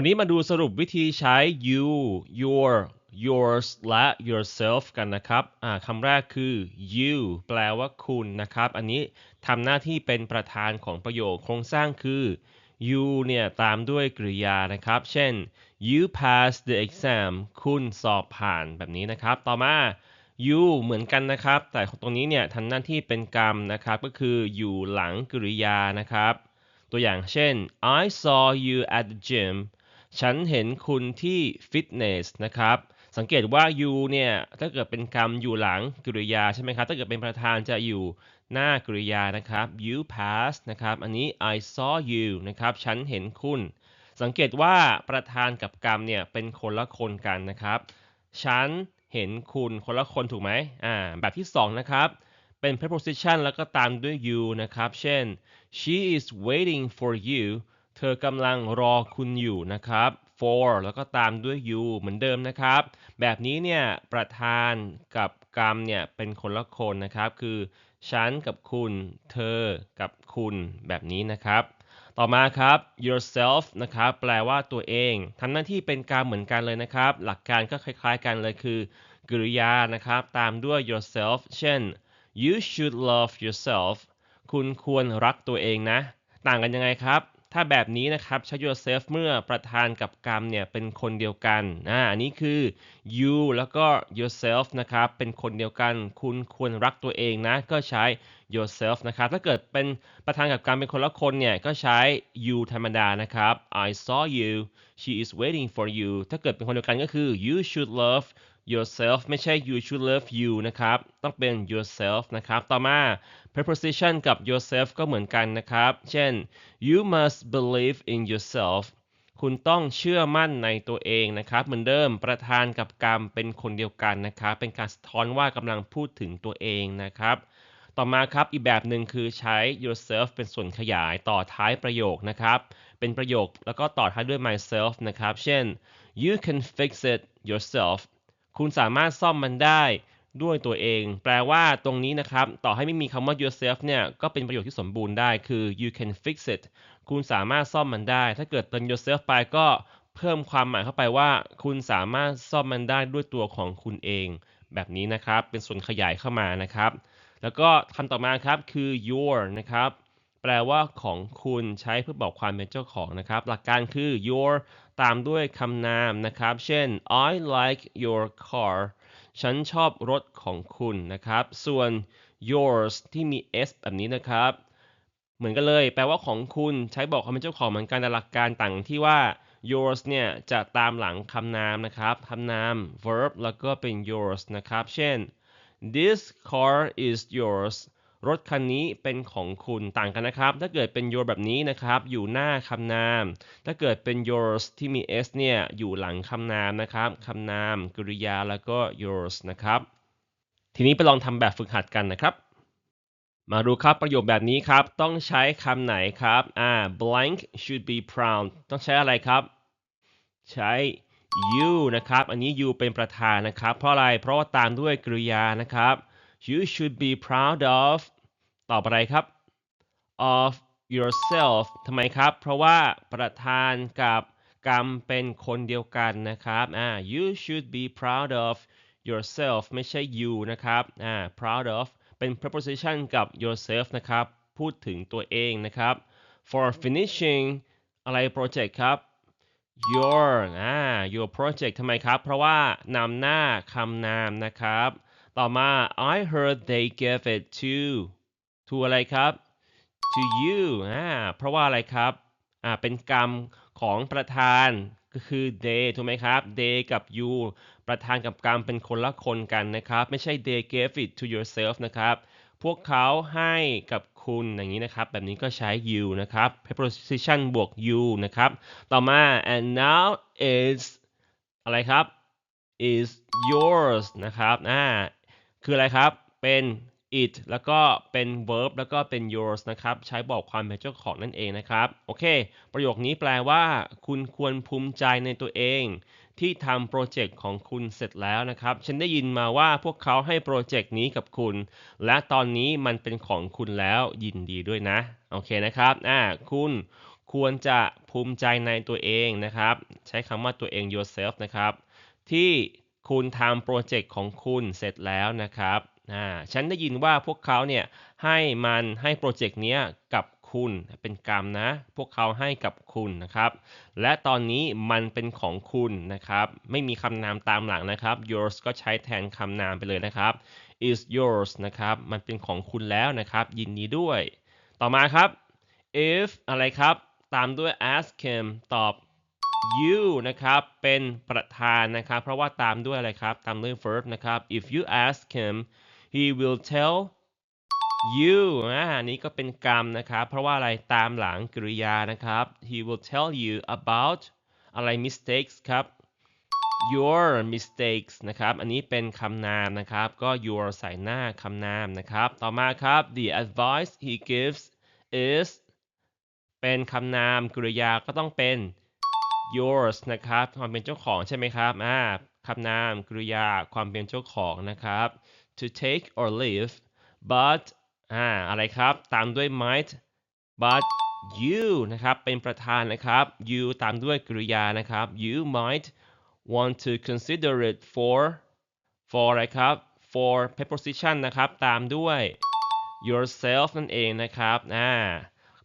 วันนี้มาดูสรุปวิธีใช้ you your yours และ yourself กันนะครับคำแรกคือ you แปลว่าคุณนะครับ อันนี้ทำหน้าที่เป็นประธานของประโยคโครงสร้างคือ you เนี่ยตามด้วยกริยานะครับ เช่น you pass the exam คุณสอบผ่านแบบนี้นะครับ ต่อมา you เหมือนกันนะครับ แต่ตรงนี้เนี่ยทำหน้าที่เป็นกรรมนะครับ ก็คืออยู่หลังกริยานะครับ ตัวอย่างเช่น I saw you at the gym ฉันเห็นคุณที่ฟิตเนสนะครับ สังเกตว่า you เนี่ยถ้าเกิดเป็นกรรมอยู่หลังกริยาใช่ไหมครับ ถ้าเกิดเป็นประธานจะอยู่หน้ากริยานะครับ you pass นะครับ อันนี้ I saw you นะครับ ฉันเห็นคุณ สังเกตว่าประธานกับกรรมเนี่ยเป็นคนละคนกันนะครับ ฉันเห็นคุณคนละคนถูกไหมอ่า แบบที่ 2 นะครับ เป็น preposition แล้วก็ตามด้วย you นะครับ เช่น she is waiting for you เธอกำลังรอคุณอยู่นะครับ for แล้วก็ตามด้วย you เหมือนเดิมนะครับ แบบนี้เนี่ยประธานกับกรรมเนี่ยเป็นคนละคนนะครับ คือฉันกับคุณ เธอกับคุณแบบนี้นะครับ ต่อมาครับ yourself นะครับแปลว่าตัวเองทำหน้าที่เป็นกรรมเหมือนกันเลยนะครับ หลักการก็คล้ายๆกันเลยคือ กริยานะครับ ตามด้วย yourself เช่น you should love yourself คุณควรรักตัวเองนะ ต่างกันยังไงครับ ถ้าแบบนี้นะครับใช้ yourself เมื่อประธานกับกรรมเนี่ยเป็นคนเดียวกันอ่าอันนี้คือ you แล้วก็ yourself นะครับเป็นคนเดียวกัน คุณควรรักตัวเองนะ ก็ใช้ yourself นะครับถ้าเกิดเป็นประธานกับกรรมเป็นคนละคนเนี่ยก็ใช้ you ธรรมดานะครับ I saw you she is waiting for you ถ้าเกิดเป็นคนเดียวกันก็คือ you should love yourself ไม่ใช่ you should love you นะครับ ต้องเป็น yourself นะครับ ต่อมา preposition กับ yourself ก็เหมือนกันนะครับ เช่น you must believe in yourself คุณต้องเชื่อมั่นในตัวเองนะครับ เหมือนเดิมประธานกับกรรมเป็นคนเดียวกันนะครับ เป็นการสะท้อนว่ากำลังพูดถึงตัวเองนะครับ ต่อมาครับอีกแบบหนึ่งคือใช้ yourself เป็นส่วนขยายต่อท้ายประโยคนะครับ เป็นประโยคแล้วก็ต่อท้ายด้วย myself นะครับ เช่น you can fix it yourself คุณสามารถซ่อมมันได้ด้วยตัวเอง แปลว่าตรงนี้นะครับ ต่อให้ไม่มีคำว่า yourself เนี่ย ก็เป็นประโยคที่สมบูรณ์ได้คือ you can fix it คุณสามารถซ่อมมันได้ ถ้าเกิดเติม yourself ไปก็เพิ่มความหมายเข้าไปว่า คุณสามารถซ่อมมันได้ด้วยตัวของคุณเอง แบบนี้นะครับ เป็นส่วนขยายเข้ามานะครับ แล้วก็คำต่อมาครับคือ your นะครับ แปลว่าของคุณใช้เพื่อบอกความเป็นเจ้าของนะครับ หลักการคือ your ตามด้วยคำนามนะครับ เช่น I like your car ฉันชอบรถของคุณนะครับ ส่วน yours ที่มี s แบบนี้นะครับ เหมือนกันเลย แปลว่าของคุณใช้บอกความเป็นเจ้าของเหมือนกันแต่หลักการต่างที่ว่า yours เนี่ยจะตามหลังคำนามนะครับคำนาม verb แล้วก็เป็น yours นะครับ เช่น this car is yours รถคันนี้เป็นของคุณต่างกันนะครับ ถ้าเกิดเป็น your แบบนี้นะครับ อยู่หน้าคำนาม ถ้าเกิดเป็น yours ที่มี s เนี่ยอยู่หลังคำนามนะครับคำนามกริยาแล้วก็ yours นะครับ ทีนี้ไปลองทำแบบฝึกหัดกันนะครับ มาดูครับประโยคแบบนี้ครับ ต้องใช้คำไหนครับอ่า blank should be proud ต้องใช้อะไรครับ ใช้ you นะครับ อันนี้ you เป็นประธานนะครับ เพราะอะไรเพราะว่าตามด้วยกริยานะครับ you should be proud of ตอบอะไรครับ of yourself ทำไมครับ เพราะว่าประธานกับกรรมเป็นคนเดียวกันนะครับอ่า you should be proud of yourself ไม่ใช่ you นะครับอ่า proud of เป็น preposition กับ yourself นะครับ พูดถึงตัวเองนะครับ for finishing อะไร project ครับ your อ่า your project ทำไมครับ เพราะว่านำหน้าคำนามนะครับ ต่อมา I heard they gave it to to อะไรครับ to you อ่าเพราะว่าอะไรครับอ่าเป็นกรรมของประธานก็คือ they ถูกไหมครับ they กับ you ประธานกับกรรมเป็นคนละคนกันนะครับ ไม่ใช่ they gave it to yourself นะครับ พวกเขาให้กับคุณอย่างนี้นะครับ แบบนี้ก็ใช้ you นะครับ preposition บวก you นะครับ ต่อมา and now is อะไรครับ is yours นะครับอ่า คืออะไรครับ เป็น it แล้วก็เป็น verb แล้วก็เป็น yours นะครับ ใช้บอกความเป็นเจ้าของนั่นเองนะครับ โอเค ประโยคนี้แปลว่า คุณควรภูมิใจในตัวเอง ที่ทำโปรเจกต์ของคุณเสร็จแล้วนะครับ ฉันได้ยินมาว่าพวกเขาให้โปรเจกต์นี้กับคุณ และตอนนี้มันเป็นของคุณแล้วยินดีด้วยนะ โอเคนะครับ อ่า คุณควรจะภูมิใจในตัวเองนะครับ ใช้คำว่าตัวเอง yourself นะครับ ที่ คุณทำโปรเจกต์ของคุณเสร็จแล้วนะครับอ่าฉันได้ยินว่าพวกเขาเนี่ยให้มันให้โปรเจกต์เนี้ยกับคุณเป็นกรรมนะ พวกเขาให้กับคุณนะครับ และตอนนี้มันเป็นของคุณนะครับ ไม่มีคำนามตามหลังนะครับ yours ก็ใช้แทนคำนามไปเลยนะครับ is yours นะครับ มันเป็นของคุณแล้วนะครับ ยินดีด้วย ต่อมาครับ if อะไรครับ ตามด้วย ask him ตอบ you นะครับเป็นประธานนะครับ เพราะว่าตามด้วยอะไรครับ ตามด้วย verb นะครับ if you ask him he will tell you อ่าอันนี้ก็เป็นกรรมนะครับ เพราะว่าอะไรตามหลังกริยานะครับ he will tell you about อะไร mistakes ครับ your mistakes นะครับ อันนี้เป็นคำนามนะครับ ก็ your ใส่หน้าคำนามนะครับ ต่อมาครับ the advice he gives is เป็นคำนามกริยาก็ต้องเป็น yours นะครับ ความเป็นเจ้าของใช่ไหมครับอ่าคำนามกริยาความเป็นเจ้าของนะครับ to take or leave but อ่าอะไรครับ ตามด้วย might but you นะครับ เป็นประธานนะครับ you ตามด้วยกริยานะครับ you might want to consider it for for อะไรครับ for preposition นะครับ ตามด้วย yourself นั่นเองนะครับ อ่า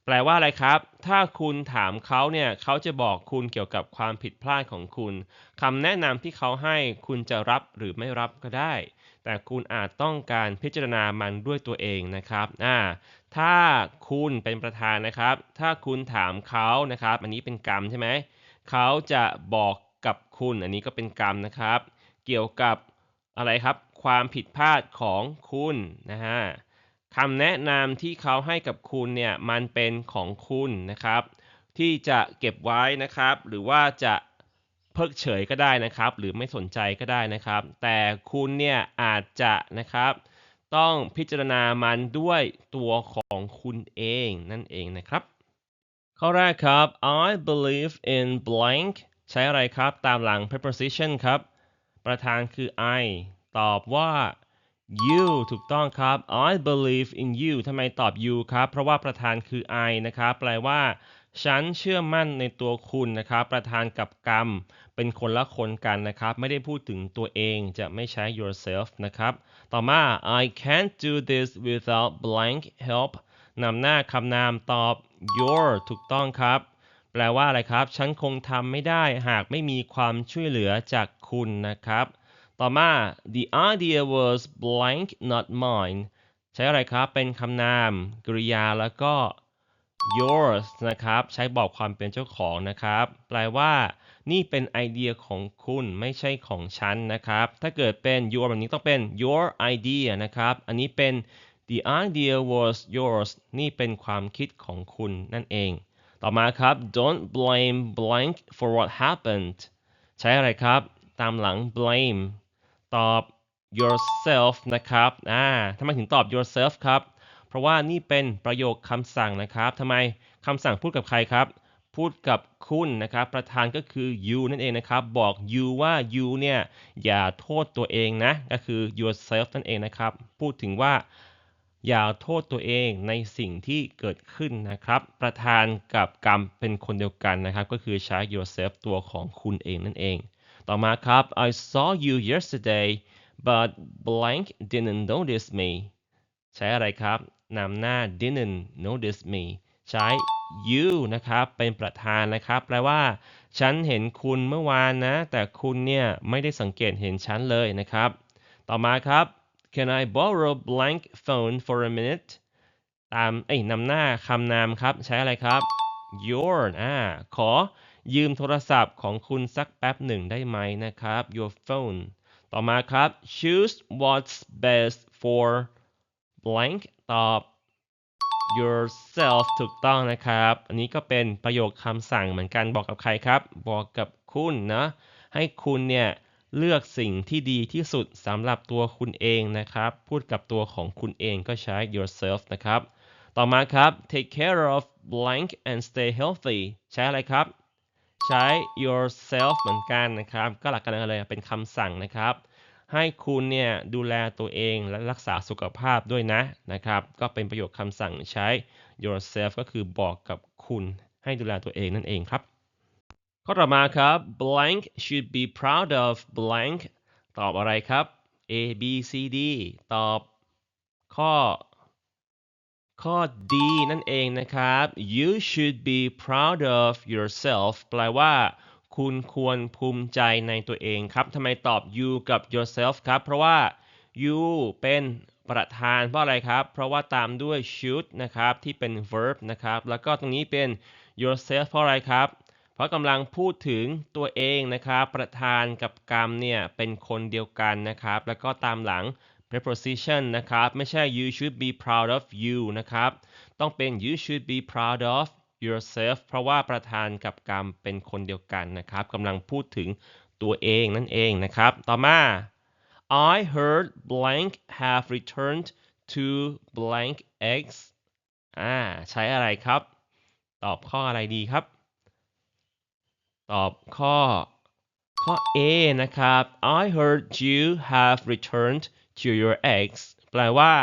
แปลว่าอะไรครับ ถ้าคุณถามเขาเนี่ยเขาจะบอกคุณเกี่ยวกับความผิดพลาดของคุณคำแนะนำที่เขาให้คุณจะรับหรือไม่รับก็ได้ แต่คุณอาจต้องการพิจารณามันด้วยตัวเองนะครับอ่าถ้าคุณเป็นประธานนะครับ ถ้าคุณถามเขานะครับ อันนี้เป็นกรรมใช่ไหมเขาจะบอกกับคุณอันนี้ก็เป็นกรรมนะครับ เกี่ยวกับอะไรครับ ความผิดพลาดของคุณนะฮะ คำแนะนำที่เขาให้กับคุณเนี่ยมันเป็นของคุณนะครับ ที่จะเก็บไว้นะครับ หรือว่าจะเพิกเฉยก็ได้นะครับ หรือไม่สนใจก็ได้นะครับ แต่คุณเนี่ยอาจจะนะครับ ต้องพิจารณามันด้วยตัวของคุณเองนั่นเองนะครับ ข้อแรกครับ I believe in blank ใช้อะไรครับตามหลัง preposition ครับ ประธานคือ I ตอบว่า you ถูกต้องครับ I believe in you ทำไมตอบ you ครับ เพราะว่าประธานคือ I นะครับ แปลว่า ฉันเชื่อมั่นในตัวคุณนะครับ ประธานกับกรรม เป็นคนละคนกันนะครับ ไม่ได้พูดถึงตัวเอง จะไม่ใช้ yourself นะครับ ต่อมา I can't do this without blank help นำหน้าคำนามตอบ your ถูกต้องครับ แปลว่าอะไรครับ ฉันคงทำไม่ได้หากไม่มีความช่วยเหลือจากคุณนะครับ ต่อมา the idea was blank not mine ใช้อะไรครับ เป็นคำนาม กริยาแล้วก็ yours นะครับ ใช้บอกความเป็นเจ้าของนะครับ แปลว่า นี่เป็นไอเดียของคุณไม่ใช่ของฉันนะครับ ถ้าเกิดเป็น your แบบนี้ต้องเป็น your idea นะครับ อันนี้เป็น the idea was yours นี่เป็นความคิดของคุณนั่นเอง ต่อมาครับ don't blame blank for what happened ใช้อะไรครับ ตามหลัง blame ตอบ yourself นะครับ อ่าทำไมถึงตอบ yourself ครับ เพราะว่านี่เป็นประโยคคำสั่งนะครับทำไมคำสั่งพูดกับใครครับ พูดกับคุณนะครับ ประธานก็คือ you นั่นเองนะครับ บอก you ว่า you เนี่ย อย่าโทษตัวเองนะ ก็คือ yourself นั่นเองนะครับ พูดถึงว่าอย่าโทษตัวเองในสิ่งที่เกิดขึ้นนะครับ ประธานกับกรรมเป็นคนเดียวกันนะครับ ก็คือใช้ yourself ตัวของคุณเองนั่นเอง ต่อมาครับ I saw you yesterday but blank didn't notice me ใช้อะไรครับนำหน้า didn't notice me ใช้ you นะครับเป็นประธานนะครับ แปลว่า ฉันเห็นคุณเมื่อวานนะ แต่คุณเนี่ยไม่ได้สังเกตเห็นฉันเลยนะครับ ต่อมาครับ Can I borrow blank phone for a minute ตามเอ้ยนำหน้าคำนามครับ ใช้อะไรครับ your อ่าขอ ยืมโทรศัพท์ของคุณสักแป๊บหนึ่งได้ไหมนะครับ your phone ต่อมาครับ choose what's best for blank ตอบ yourself ถูกต้องนะครับ อันนี้ก็เป็นประโยคคำสั่งเหมือนกันบอกกับใครครับ บอกกับคุณนะ ให้คุณเนี่ยเลือกสิ่งที่ดีที่สุดสำหรับตัวคุณเองนะครับ พูดกับตัวของคุณเองก็ใช้ yourself นะครับ ต่อมาครับ take care of blank and stay healthy ใช้อะไรครับ ใช้ yourself เหมือนกันนะครับ ก็หลักการอะไรเป็นคำสั่งนะครับ ให้คุณเนี่ยดูแลตัวเองและรักษาสุขภาพด้วยนะนะครับ ก็เป็นประโยคคำสั่งใช้ yourself ก็คือบอกกับคุณให้ดูแลตัวเองนั่นเองครับ ข้อต่อมาครับ blank should be proud of blank ตอบอะไรครับ A B C D ตอบข้อ ข้อ D นั่นเองนะครับ you should be proud of yourself แปลว่าคุณควรภูมิใจในตัวเองครับทำไมตอบ you กับ yourself ครับ เพราะว่า you เป็นประธานเพราะอะไรครับ เพราะว่าตามด้วย should นะครับที่เป็น verb นะครับ แล้วก็ตรงนี้เป็น yourself เพราะอะไรครับ เพราะกำลังพูดถึงตัวเองนะครับ ประธานกับกรรมเนี่ยเป็นคนเดียวกันนะครับ แล้วก็ตามหลัง preposition นะครับ ไม่ใช่ you should be proud of you นะครับ ต้องเป็น you should be proud of yourself เพราะว่าประธานกับกรรมเป็นคนเดียวกันนะครับกำลังพูดถึงตัวเองนั่นเองนะครับ ต่อมา I heard blank have returned to blank x อ่าใช้อะไรครับ ตอบข้ออะไรดีครับ ตอบข้อข้อ A นะครับ I heard you have returned to your ex แปลว่า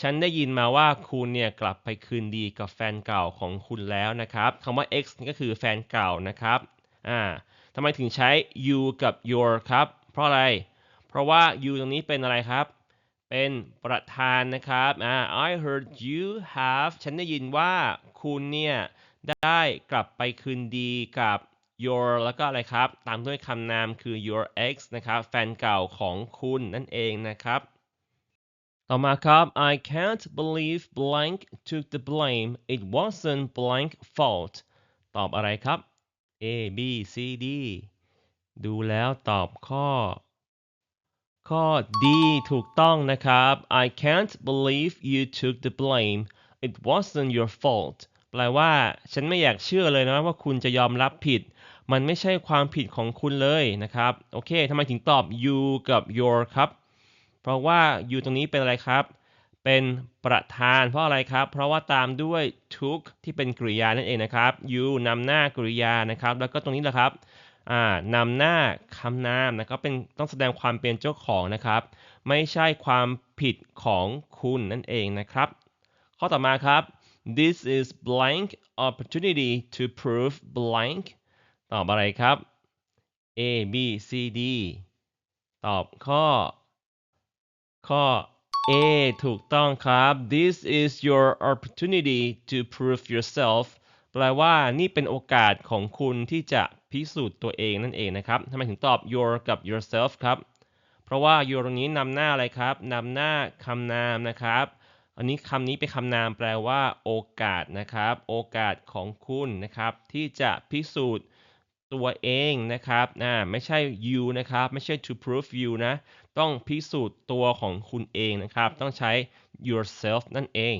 ฉันได้ยินมาว่าคุณเนี่ยกลับไปคืนดีกับแฟนเก่าของคุณแล้วนะครับคำว่า ex ก็คือแฟนเก่านะครับอ่าทำไมถึงใช้ you กับ your ครับ เพราะอะไร เพราะว่า you ตรงนี้เป็นอะไรครับ เป็นประธานนะครับอ่า I heard you have ฉันได้ยินว่าคุณเนี่ยได้กลับไปคืนดีกับ your แล้วก็อะไรครับ ตามด้วยคำนามคือ your ex นะครับ แฟนเก่าของคุณนั่นเองนะครับ ต่อมาครับ I can't believe blank took the blame it wasn't blank fault ตอบอะไรครับ A B C D ดูแล้วตอบข้อ ข้อ D ถูกต้องนะครับ I can't believe you took the blame it wasn't your fault แปลว่า ฉันไม่อยากเชื่อเลยนะว่าคุณจะยอมรับผิด มันไม่ใช่ความผิดของคุณเลยนะครับ โอเคทำไมถึงตอบ you กับ your ครับ เพราะว่า you ตรงนี้เป็นอะไรครับ เป็นประธาน เพราะอะไรครับ เพราะว่าตามด้วย took ที่เป็นกริยานั่นเองนะครับ you นำหน้ากริยานะครับ แล้วก็ตรงนี้แหละครับนำหน้าคำนามนะครับเป็นต้องแสดงความเป็นเจ้าของนะครับ ไม่ใช่ความผิดของคุณนั่นเองนะครับ ข้อต่อมาครับ this is blank opportunity to prove blank ตอบอะไรครับ A B C D ตอบข้อ ข้อ A ถูกต้องครับ this is your opportunity to prove yourself แปลว่านี่เป็นโอกาสของคุณที่จะพิสูจน์ตัวเองนั่นเองนะครับทำไมถึงตอบ your กับ yourself ครับ เพราะว่า your ตรงนี้นำหน้าอะไรครับนำหน้าคำนามนะครับ อันนี้คำนี้เป็นคำนามแปลว่า โอกาสนะครับ โอกาสของคุณนะครับ ที่จะพิสูจน์ ตัวเองนะครับอ่าไม่ใช่ you นะครับไม่ใช่ to prove you นะต้องพิสูจน์ตัวของคุณเองนะครับ ต้องใช้ yourself นั่นเอง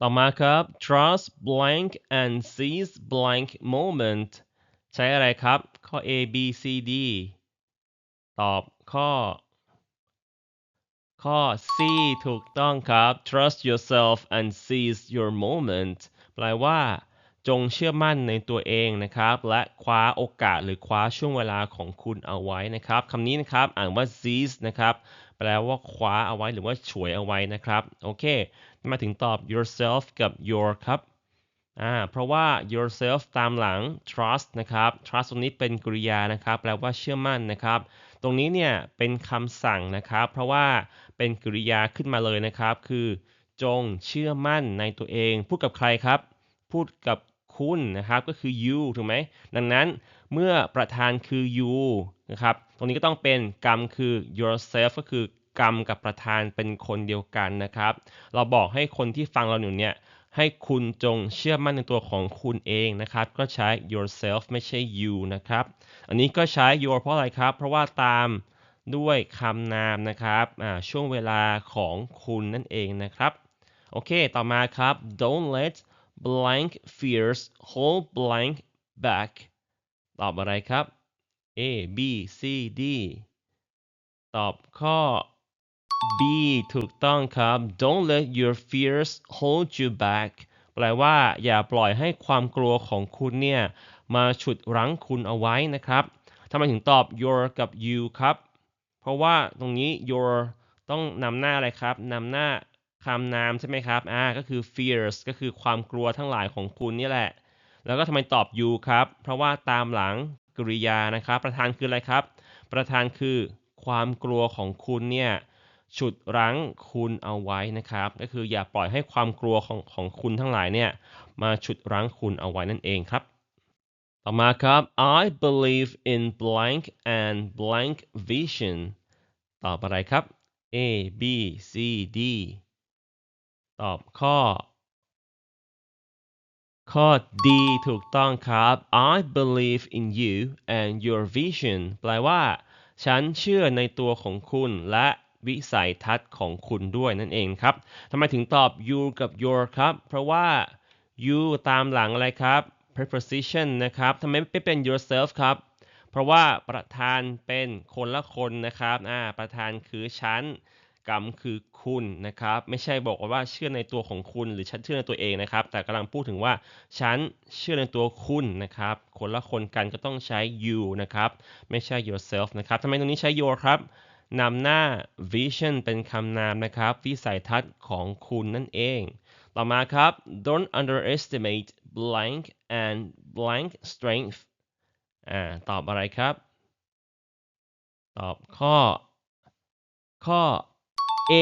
ต่อมาครับ trust blank and seize blank moment ใช้อะไรครับ ข้อ A B C D ตอบข้อ ข้อ C ถูกต้องครับ trust yourself and seize your moment แปลว่า จงเชื่อมั่นในตัวเองนะครับ และคว้าโอกาสหรือคว้าช่วงเวลาของคุณเอาไว้นะครับคำนี้นะครับอ่านว่า seize นะครับแปลว่าคว้าเอาไว้หรือว่าฉวยเอาไว้นะครับโอเค มาถึงตอบ yourself กับ your ครับอ่าเพราะว่า yourself ตามหลัง trust นะครับ trust ตรงนี้เป็นกริยานะครับ แปลว่าเชื่อมั่นนะครับ ตรงนี้เนี่ยเป็นคำสั่งนะครับ เพราะว่าเป็นกริยาขึ้นมาเลยนะครับ คือ จงเชื่อมั่นในตัวเอง พูดกับใครครับ พูดกับ คุณนะครับก็คือ you ถูกไหมดังนั้นเมื่อประธานคือ you นะครับตรงนี้ก็ต้องเป็นกรรมคือ yourself ก็คือกรรมกับประธานเป็นคนเดียวกันนะครับ เราบอกให้คนที่ฟังเราอยู่เนี่ยให้คุณจงเชื่อมั่นในตัวของคุณเองนะครับ ก็ใช้ yourself ไม่ใช่ you นะครับ อันนี้ก็ใช้ your เพราะอะไรครับ เพราะว่าตามด้วยคำนามนะครับช่วงเวลาของคุณนั่นเองนะครับ โอเค ต่อมาครับ don't let blank fears hold blank back ตอบอะไรครับ A B C D ตอบข้อ B ถูกต้องครับ don't let your fears hold you back แปลว่า อย่าปล่อยให้ความกลัวของคุณเนี่ย มาฉุดรั้งคุณเอาไว้นะครับทำไมถึงตอบ your กับ you ครับ เพราะว่าตรงนี้ your ต้องนำหน้าอะไรครับนำหน้า คำนามใช่ไหมครับ อ่า ก็คือ fears ก็คือความกลัวทั้งหลายของคุณนี่แหละ แล้วก็ทำไมตอบ you ครับ เพราะว่าตามหลังกริยานะครับ ประธานคืออะไรครับ ประธานคือความกลัวของคุณเนี่ยฉุดรั้งคุณเอาไว้นะครับ ก็คืออย่าปล่อยให้ความกลัวของของคุณทั้งหลายเนี่ยมาฉุดรั้งคุณเอาไว้นั่นเองครับ ต่อมาครับ I believe in blank and blank vision ตอบอะไรครับ A B C D ตอบข้อ ข้อ D ถูกต้องครับ I believe in you and your vision แปลว่า ฉันเชื่อในตัวของคุณและวิสัยทัศน์ของคุณด้วยนั่นเองครับทำไมถึงตอบ you กับ your ครับ เพราะว่า you ตามหลังอะไรครับ preposition นะครับทำไมไม่เป็น yourself ครับ เพราะว่าประธานเป็นคนละคนนะครับ อ่า ประธานคือฉัน กรรมคือคุณนะครับ ไม่ใช่บอกว่าเชื่อในตัวของคุณ หรือฉันเชื่อในตัวเองนะครับ แต่กำลังพูดถึงว่าฉันเชื่อในตัวคุณนะครับ คนละคนกันก็ต้องใช้ you นะครับ ไม่ใช่ yourself นะครับทำไมตรงนี้ใช้ your ครับนำหน้า vision เป็นคำนามนะครับ วิสัยทัศน์ของคุณนั่นเอง ต่อมาครับ don't underestimate blank and blank strength อ่าตอบอะไรครับ ตอบข้อ ข้อ A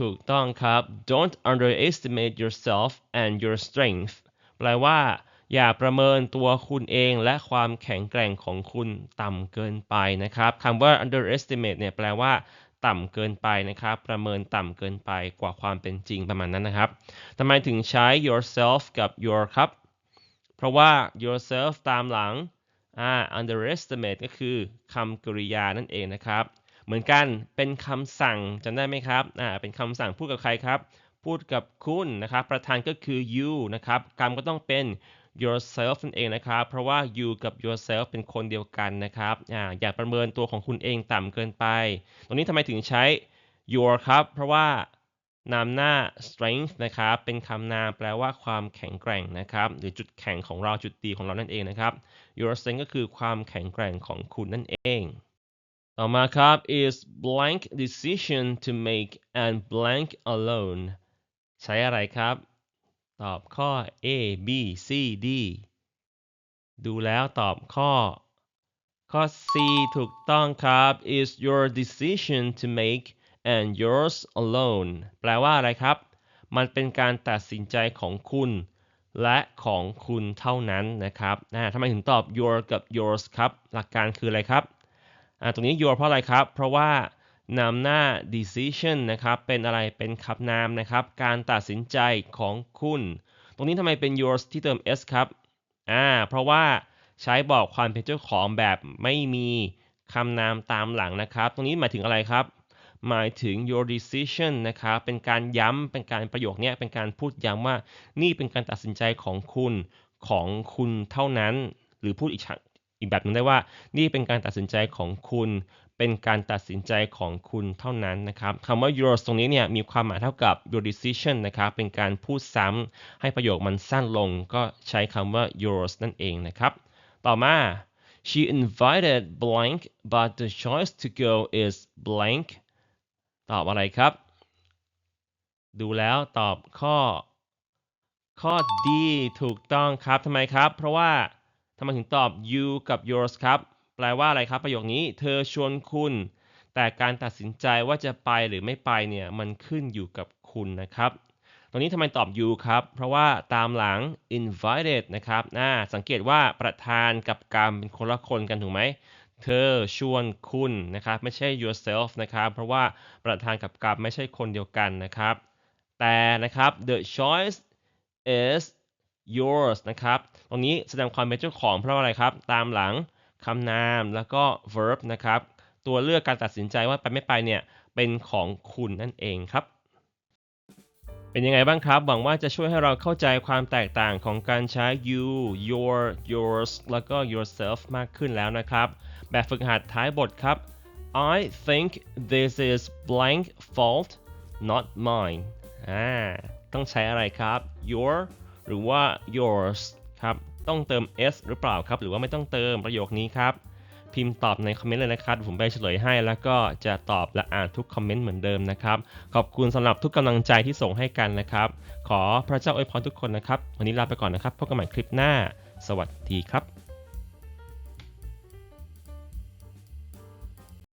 ถูกต้องครับ don't underestimate yourself and your strength แปลว่า อย่าประเมินตัวคุณเองและความแข็งแกร่งของคุณต่ำเกินไปนะครับคำว่า underestimate เนี่ยแปลว่าต่ำเกินไปนะครับ ประเมินต่ำเกินไปกว่าความเป็นจริงประมาณนั้นนะครับทำไมถึงใช้ yourself กับ your ครับ เพราะว่า yourself ตามหลังอ่า underestimate ก็คือคำกริยานั่นเองนะครับ เหมือนกันเป็นคำสั่งจำได้ไหมครับอ่าเป็นคำสั่งพูดกับใครครับ พูดกับคุณนะครับ ประธานก็คือ you นะครับกรรมก็ต้องเป็น yourself นั่นเองนะครับ เพราะว่า you กับ yourself เป็นคนเดียวกันนะครับอ่าอย่าประเมินตัวของคุณเองต่ำเกินไป ตรงนี้ทำไมถึงใช้ your ครับ เพราะว่านามหน้า strength นะครับ เป็นคำนามแปลว่าความแข็งแกร่งนะครับ หรือจุดแข็งของเราจุดดีของเรานั่นเองนะครับ your strength ก็คือความแข็งแกร่งของคุณนั่นเอง ต่อมาครับ is blank decision to make and blank alone ใช้อะไรครับ ตอบข้อ A B C D ดูแล้วตอบข้อ ข้อ C ถูกต้องครับ is your decision to make and yours alone แปลว่าอะไรครับ มันเป็นการตัดสินใจของคุณ และของคุณเท่านั้นนะครับอ่าทำไมถึงตอบ your กับ yours ครับ หลักการคืออะไรครับ ตรงนี้ your เพราะอะไรครับ เพราะว่านำหน้า decision นะครับ เป็นอะไร เป็นคำนามนะครับ การตัดสินใจของคุณ ตรงนี้ทำไมเป็น yours ที่เติม s ครับ อ่า เพราะว่าใช้บอกความเป็นเจ้าของแบบไม่มีคำนามตามหลังนะครับ ตรงนี้หมายถึงอะไรครับ หมายถึง your decision นะครับ เป็นการย้ำ เป็นการประโยคเนี้ยเป็นการพูดย้ำว่า นี่เป็นการตัดสินใจของคุณ ของคุณเท่านั้น หรือพูดอีกชั อีกแบบหนึงได้ว่า นี่เป็นการตัดสินใจของคุณ เป็นการตัดสินใจของคุณเท่านั้นนะครับคำว่า yours ตรงนี้เนี่ยมีความหมายเท่ากับ your decision นะครับ เป็นการพูดซ้ำให้ประโยคมันสั้นลง ก็ใช้คำว่า yours นั่นเองนะครับ ต่อมา she invited blank but the choice to go is blank ตอบอะไรครับ ดูแล้วตอบข้อ ข้อ D ถูกต้องครับทำไมครับ เพราะว่า ทำไมถึงตอบ you กับ yours ครับ แปลว่าอะไรครับประโยคนี้ เธอชวนคุณ แต่การตัดสินใจว่าจะไปหรือไม่ไปเนี่ยมันขึ้นอยู่กับคุณนะครับ ตรงนี้ทำไมตอบ you ครับ เพราะว่าตามหลัง invited นะครับน่าสังเกตว่าประธานกับกรรมเป็นคนละคนกันถูกไหมเธอชวนคุณนะครับไม่ใช่ yourself นะครับ เพราะว่าประธานกับกรรมไม่ใช่คนเดียวกันนะครับ แต่นะครับ the choice is yours นะครับ รงนี้แสดงความเป็นเจ้าของเพราะอะไรครับ ตามหลังคำนามแล้วก็ verb นะครับ ตัวเลือกการตัดสินใจว่าไปไม่ไปเนี่ย เป็นของคุณนั่นเองครับ เป็นยังไงบ้างครับ หวังว่าจะช่วยให้เราเข้าใจความแตกต่างของการใช้ you your yours แล้วก็ yourself มากขึ้นแล้วนะครับ แบบฝึกหัดท้ายบทครับ I think this is blank fault not mine อ่าต้องใช้อะไรครับ your หรือว่า yours ครับต้องเติม s หรือเปล่าครับ หรือว่าไม่ต้องเติมประโยคนี้ครับ พิมพ์ตอบในคอมเมนต์เลยนะครับผมไปเฉลยให้ แล้วก็จะตอบและอ่านทุกคอมเมนต์เหมือนเดิมนะครับ ขอบคุณสำหรับทุกกำลังใจที่ส่งให้กันนะครับ ขอพระเจ้าอวยพรทุกคนนะครับ วันนี้ลาไปก่อนนะครับพบกันใหม่คลิปหน้า สวัสดีครับ